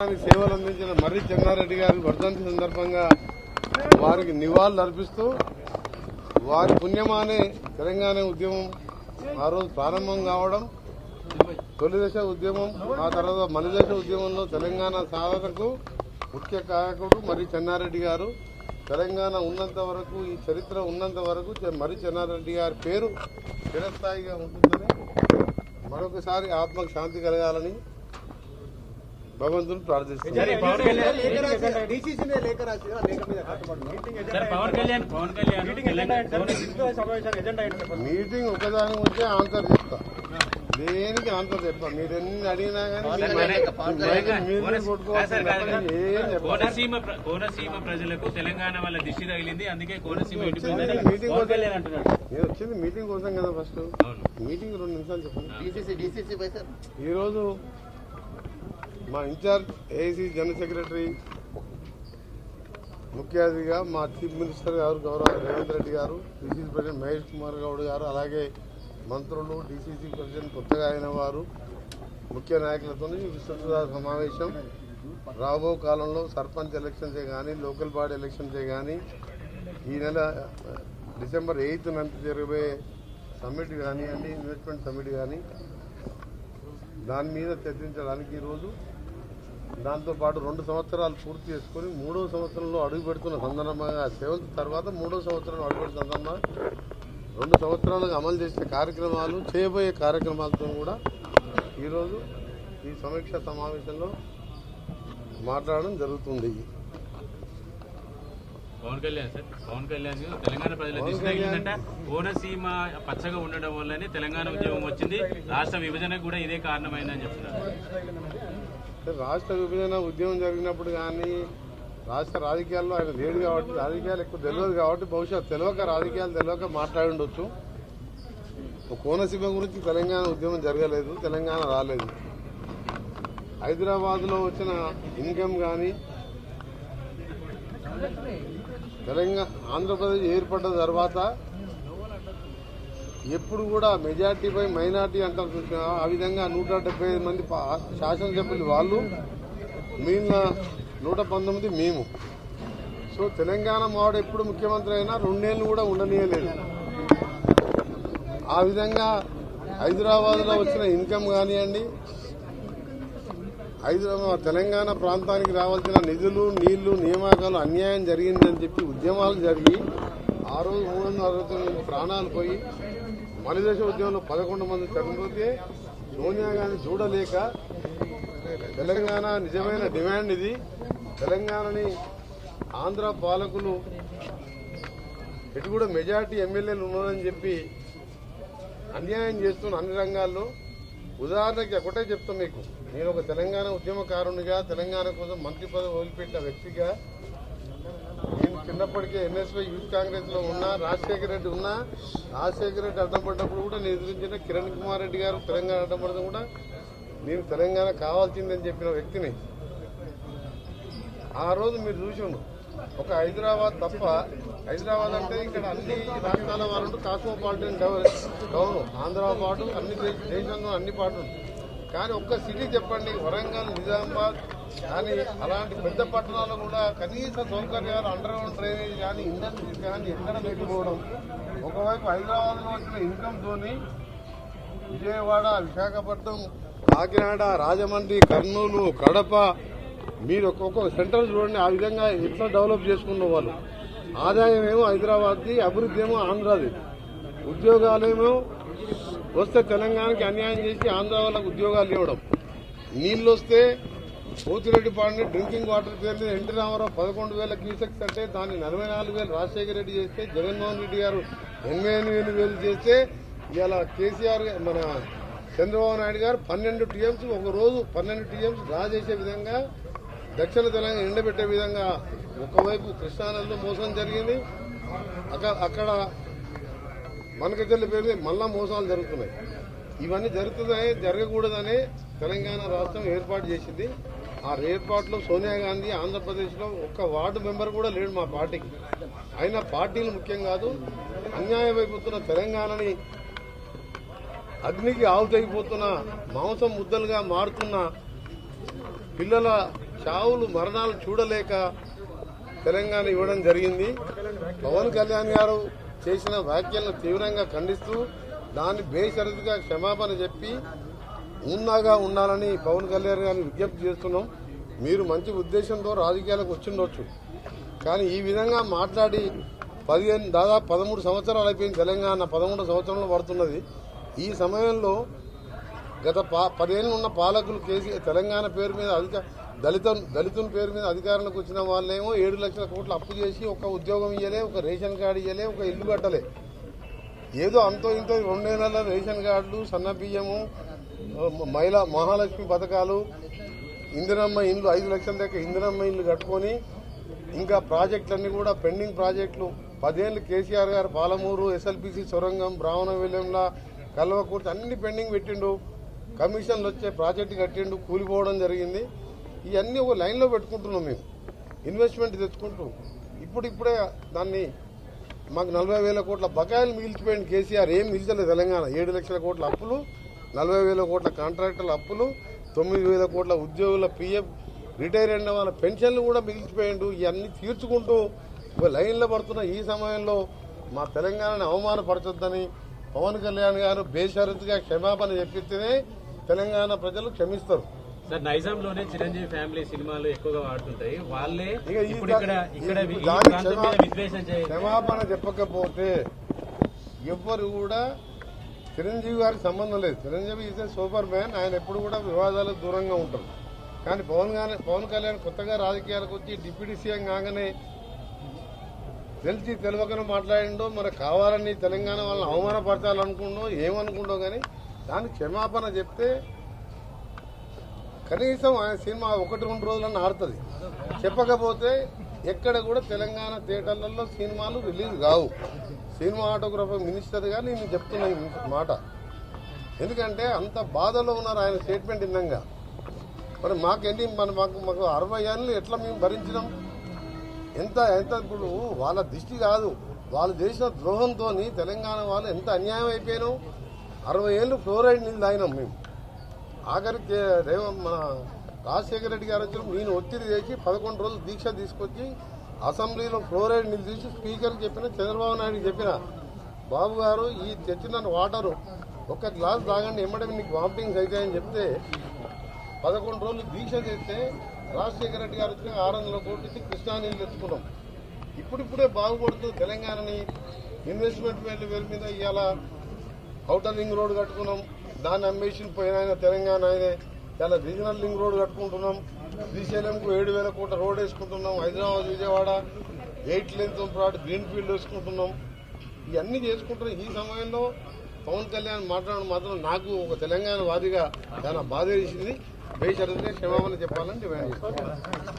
సేవలు అందించిన మర్రి చెన్నారెడ్డి గారి వర్ధంతి సందర్భంగా వారికి నివాళులు అర్పిస్తూ వారి పుణ్యమానే తెలంగాణ ఉద్యమం ఆ రోజు ప్రారంభం కావడం తొలిదశ ఉద్యమం ఆ తర్వాత మలిదశ ఉద్యమంలో తెలంగాణ సాధనకు ముఖ్య కాయకుడు మర్రి చెన్నారెడ్డి గారు. తెలంగాణ ఉన్నంత వరకు ఈ చరిత్ర ఉన్నంత వరకు మర్రి చెన్నారెడ్డి గారి పేరు చిరస్థాయిగా ఉంటుందని మరొకసారి ఆత్మకు శాంతి కలగాలని భగవంతుని ఏంటంటే మీటింగ్ ఒకదాని వచ్చే ఆన్సర్ చెప్తా. దేనికి ఆన్సర్ చెప్తా? మీరు ఎన్ని అడిగినా కోనసీమ ప్ర- కోనసీమ ప్రజలకు తెలంగాణ వల్ల దిష్టి తగిలింది. అందుకే కోనసీమ నేను వచ్చింది మీటింగ్ కోసం కదా ఫస్ట్. మీటింగ్ రెండు నిమిషాలు చెప్పండి. డీసీసీ డీసీసీ పై సార్. ఈరోజు మా ఇన్ఛార్జ్ ఏసీ జనరల్ సెక్రటరీ ముఖ్య అతిథిగా మా చీఫ్ మినిస్టర్ గారు గౌరవ రేవంత్ రెడ్డి గారు డిసిసి ప్రెసిడెంట్ మహేష్ కుమార్ గౌడ్ గారు అలాగే మంత్రులు డిసిసి ప్రెసిడెంట్ కొత్తగా అయిన వారు ముఖ్య నాయకులతో విస్తృత సమావేశం. రాబో కాలంలో సర్పంచ్ ఎలక్షన్సే కానీ లోకల్ బాడీ ఎలక్షన్సే కానీ ఈ నెల డిసెంబర్ ఎయిత్ నంత జరిగే సమ్మిట్ కానివ్వండి ఇన్వెస్ట్మెంట్ సమ్మిట్ కానీ దాని మీద చర్చించడానికి ఈరోజు దాంతోపాటు రెండు సంవత్సరాలు పూర్తి చేసుకొని మూడో సంవత్సరంలో అడుగు పెడుతున్న సందర్భంగా సెవెంత్ తర్వాత మూడో సంవత్సరం అడుగు పెడుతున్న సందర్భంగా రెండు సంవత్సరాలుగా అమలు చేసిన కార్యక్రమాలు చేయబోయే కార్యక్రమాలతో కూడా ఈరోజు ఈ సమీక్ష సమావేశంలో మాట్లాడడం జరుగుతుంది. పవన్ కళ్యాణ్ సార్ పవన్ కళ్యాణ్ తెలంగాణ ప్రజల తగిలిందంట కోనసీమ పచ్చగా ఉండడం వల్లనే తెలంగాణ ఉద్యమం వచ్చింది రాష్ట్ర విభజనకు కూడా ఇదే కారణమైందని చెప్తున్నారు. రాష్ట్ర విభజన ఉద్యమం జరిగినప్పుడు కానీ రాష్ట్ర రాజకీయాల్లో ఆయన లేడు కాబట్టి రాజకీయాలు ఎక్కువ తెలియదు కాబట్టి బహుశా తెలియక రాజకీయాలు తెలియక మాట్లాడి ఉండొచ్చు. కోనసీమ గురించి తెలంగాణ ఉద్యమం జరగలేదు తెలంగాణ రాలేదు. హైదరాబాద్లో వచ్చిన ఇన్కమ్ కానీ తెలంగాణ ఆంధ్రప్రదేశ్ ఏర్పడ్డ తర్వాత ఎప్పుడు కూడా మెజార్టీపై మైనార్టీ అంటారు చూసినా ఆ విధంగా నూట డెబ్బై ఐదు మంది శాసనసభ్యులు వాళ్ళు మిగిలిన నూట పంతొమ్మిది మేము. సో తెలంగాణ మావాడు ఎప్పుడు ముఖ్యమంత్రి అయినా రెండేళ్ళు కూడా ఉండనీయలేదు. ఆ విధంగా హైదరాబాద్లో వచ్చిన ఇన్కమ్ కానివ్వండి హైదరాబాద్ తెలంగాణ ప్రాంతానికి రావాల్సిన నిధులు నీళ్ళు నియామకాలు అన్యాయం జరిగిందని చెప్పి ఉద్యమాలు జరిగి ఆ రోజు మూడు వందల అరవై తొమ్మిది ప్రాణాలు పోయి మలిదేశ ఉద్యమంలో పదకొండు మంది చనిపోతే సోనియా గాంధీ చూడలేక తెలంగాణ నిజమైన డిమాండ్ ఇది. తెలంగాణని ఆంధ్ర పాలకులు ఇటు కూడా మెజార్టీ ఎమ్మెల్యేలు ఉన్నారని చెప్పి అన్యాయం చేస్తున్న అన్ని రంగాల్లో ఉదాహరణకి ఒకటే చెప్తా మీకు. నేను ఒక తెలంగాణ ఉద్యమకారునిగా తెలంగాణ కోసం మంత్రి పదవి వదిలిపెట్టిన వ్యక్తిగా చిన్నప్పటికే ఎన్ఎస్వై యూత్ కాంగ్రెస్లో ఉన్నా రాజశేఖర రెడ్డి ఉన్నా రాజశేఖర రెడ్డి అడ్డపడ్డప్పుడు కూడా నేను ఎదురించిన కిరణ్ కుమార్ రెడ్డి గారు తెలంగాణ అడ్డంపడడం కూడా నేను తెలంగాణ కావాల్సిందని చెప్పిన వ్యక్తిని. ఆ రోజు మీరు చూసి ఒక హైదరాబాద్ తప్ప హైదరాబాద్ అంటే ఇక్కడ అన్ని రాష్ట్రాల వాళ్ళు కాస్మోపాలిటన్ టౌన్ ఆంధ్ర పాటు అన్ని దేశంలో అన్ని పాటు కానీ ఒక్క సిటీ చెప్పండి వరంగల్ నిజామాబాద్ కానీ అలాంటి పెద్ద పట్టణాల్లో కూడా కనీస సౌకర్యాలు అండర్ గ్రౌండ్ డ్రైనేజ్ కానీ ఇండస్ట్రీస్ కానీ ఎక్కడ పెట్టుకోవడం ఒకవైపు హైదరాబాద్లో వచ్చిన ఇన్కమ్తోని విజయవాడ విశాఖపట్నం కాకినాడ రాజమండ్రి కర్నూలు కడప మీరు ఒక్కొక్క సెంటర్ చూడండి ఆ విధంగా ఎట్లా డెవలప్ చేసుకున్న వాళ్ళు? ఆదాయం ఏమో హైదరాబాద్ది అభివృద్ధి ఏమో ఆంధ్రాది. ఉద్యోగాలేమో వస్తే తెలంగాణకి అన్యాయం చేసి ఆంధ్ర వాళ్ళకు ఉద్యోగాలు ఇవ్వడం. నీళ్ళు వస్తే పోతిరెడ్డి పాడిని డ్రింకింగ్ వాటర్ పేరు మీద ఎన్టీ రామారావు పదకొండు వేల క్యూసెక్స్ అంటే దాన్ని నలభై నాలుగు వేలు రాజశేఖర రెడ్డి చేస్తే జగన్మోహన్ రెడ్డి గారు ఎనభై ఎనిమిది వేలు చేస్తే ఇలా కేసీఆర్ మన చంద్రబాబు నాయుడు గారు పన్నెండు టీఎంస్ ఒక రోజు పన్నెండు టీఎంస్ డ్రా చేసే విధంగా దక్షిణ తెలంగాణ ఎండబెట్టే విధంగా ఒకవైపు కృష్ణానదిలో మోసం జరిగింది. అక్కడ అక్కడ మనకచెల్లి పేరు మళ్ళా మోసాలు జరుగుతున్నాయి. ఇవన్నీ జరుగుతున్నాయి జరగకూడదని తెలంగాణ రాష్ట్రం ఏర్పాటు చేసింది. ఆ ఏర్పాటులో సోనియా గాంధీ ఆంధ్రప్రదేశ్లో ఒక్క వార్డు మెంబర్ కూడా లేడు మా పార్టీకి. అయినా పార్టీలు ముఖ్యం కాదు అన్యాయమైపోతున్న తెలంగాణని అగ్నికి ఆవుతైపోతున్న మాంసం ముద్దలుగా మారుతున్న పిల్లల చావులు మరణాలు చూడలేక తెలంగాణ ఇవ్వడం జరిగింది. పవన్ కళ్యాణ్ గారు చేసిన వ్యాఖ్యలను తీవ్రంగా ఖండిస్తూ దాన్ని బేషరతుగా క్షమాపణ చెప్పి ఉన్నాగా ఉండాలని పవన్ కళ్యాణ్ గారిని విజ్ఞప్తి చేస్తున్నాం. మీరు మంచి ఉద్దేశంతో రాజకీయాలకు వచ్చిండొచ్చు కానీ ఈ విధంగా మాట్లాడి పదిహేను దాదాపు పదమూడు సంవత్సరాలు అయిపోయింది తెలంగాణ పదమూడు సంవత్సరంలో పడుతున్నది. ఈ సమయంలో గత పా పదేళ్ళు ఉన్న పాలకులు కేసీ తెలంగాణ పేరు మీద అధిక దళిత దళితుల పేరు మీద అధికారంలోకి వచ్చిన వాళ్ళేమో ఏడు లక్షల కోట్లు అప్పు చేసి ఒక ఉద్యోగం ఇయ్యలే ఒక రేషన్ కార్డు ఇయ్యలే ఒక ఇల్లు కట్టలే. ఏదో అంతో ఇంతో రెండేళ్ళలో రేషన్ కార్డులు సన్న బియ్యము మహిళా మహాలక్ష్మి పథకాలు ఇందిరమ్మ ఇండ్లు ఐదు లక్షల దాకా ఇందిరమ్మ ఇండ్లు కట్టుకొని ఇంకా ప్రాజెక్టులన్నీ కూడా పెండింగ్ ప్రాజెక్టులు. పదేళ్ళు కేసీఆర్ గారు పాలమూరు ఎస్ఎల్పిసి సొరంగం బ్రాహ్మణ విలయంల కల్వకుర్తి అన్ని పెండింగ్ పెట్టిండు. కమిషన్లు వచ్చే ప్రాజెక్టు కట్టిండు కూలిపోవడం జరిగింది. ఇవన్నీ ఒక లైన్లో పెట్టుకుంటున్నాం మేము. ఇన్వెస్ట్మెంట్ తెచ్చుకుంటూ ఇప్పుడిప్పుడే దాన్ని మాకు నలభై వేల కోట్ల బకాయిలు మిగిలిచిపోయిన కేసీఆర్ ఏం మిగిల్చలేదు తెలంగాణ. ఏడు లక్షల కోట్ల అప్పులు నలభై వేల కోట్ల కాంట్రాక్టర్ల అప్పులు తొమ్మిది వేల కోట్ల ఉద్యోగుల పీఎఫ్ రిటైర్ అయిన వాళ్ళ పెన్షన్లు కూడా మిగిల్చిపోయిండు. ఇవన్నీ తీర్చుకుంటూ లైన్లో పడుతున్న ఈ సమయంలో మా తెలంగాణని అవమానపరచొద్దని పవన్ కళ్యాణ్ గారు బేషరతుగా క్షమాపణ చెప్పితేనే తెలంగాణ ప్రజలు క్షమిస్తారు. సార్ నైజాంలోనే చిరంజీవి ఫ్యామిలీ సినిమాలు ఎక్కువగా వాడుతుంటాయి. వాళ్ళే ఇప్పుడు ఇక్కడ విద్వేషం క్షమాపణ చెప్పకపోతే ఎవ్వరు కూడా చిరంజీవి గారికి సంబంధం లేదు. చిరంజీవి ఈజ్ సూపర్ మ్యాన్ ఆయన ఎప్పుడు కూడా వివాదాలకు దూరంగా ఉంటారు. కానీ పవన్ పవన్ కళ్యాణ్ కొత్తగా రాజకీయాలకు వచ్చి డిప్యూటీ సీఎం కాగానే తెలిసి తెలియకనే మాట్లాడిండో మరి కావాలని తెలంగాణ వాళ్ళని అవమానపరచాలనుకుండో ఏమనుకుండో కానీ దానికి క్షమాపణ చెప్తే కనీసం ఆయన సినిమా ఒకటి రెండు రోజులన్నా ఆడుతుంది. చెప్పకపోతే ఎక్కడ కూడా తెలంగాణ థియేటర్లలో సినిమాలు రిలీజ్ కావు. సినిమా సినిమాటోగ్రఫర్ మినిస్టర్గా నేను చెప్తున్నా మాట. ఎందుకంటే అంత బాధలో ఉన్నారు ఆయన స్టేట్మెంట్ ఇందంగా మరి మాకేంటి మన మాకు మాకు అరవై ఏళ్ళు ఎట్లా మేము భరించినాం? ఎంత ఎంత ఇప్పుడు వాళ్ళ దిష్టి కాదు. వాళ్ళు చేసిన ద్రోహంతో తెలంగాణ వాళ్ళు ఎంత అన్యాయం అయిపోయినాం? అరవై ఏళ్ళు ఫ్లోరైడ్ నీళ్ళు తాగినాం మేము. ఆఖరికి మన రాజశేఖర రెడ్డి గారు వచ్చిన నేను ఒత్తిడి చేసి పదకొండు రోజులు దీక్ష తీసుకొచ్చి అసెంబ్లీలో ఫ్లోరైడ్ నిలిచి స్పీకర్ చెప్పిన చంద్రబాబు నాయుడు చెప్పిన బాబు గారు ఈ తెచ్చిన వాటరు ఒక గ్లాస్ తాగండి ఎమ్మడే నీకు వామిటింగ్స్ అవుతాయని చెప్తే పదకొండు రోజులు దీక్ష చేస్తే రాజశేఖర రెడ్డి గారు వచ్చిన ఆరు వందల కోట్లు కృష్ణా నీళ్ళు తెచ్చుకున్నాం. ఇప్పుడిప్పుడే బాగుపడుతూ తెలంగాణని ఇన్వెస్ట్మెంట్ పేరు మీద ఇవాళ అవుటర్ రింగ్ రోడ్ కట్టుకున్నాం. దాన్ని అమ్మేసి పోయిన ఆయన తెలంగాణ ఆయనే. చాలా రీజనల్ లింక్ రోడ్ కట్టుకుంటున్నాం. శ్రీశైలంకు ఏడు వేల కోట్ల రోడ్ వేసుకుంటున్నాం. హైదరాబాద్ విజయవాడ ఎయిట్ లెన్త్ ప్రాట్ గ్రీన్ ఫీల్డ్ వేసుకుంటున్నాం. ఇవన్నీ చేసుకుంటున్నాం ఈ సమయంలో పవన్ కళ్యాణ్ మాట్లాడడం మాత్రం నాకు ఒక తెలంగాణ వాదిగా చాలా బాధ వేసింది బేషరతుగా క్షమాపణ చెప్పాలని డిమాండ్ చేస్తాను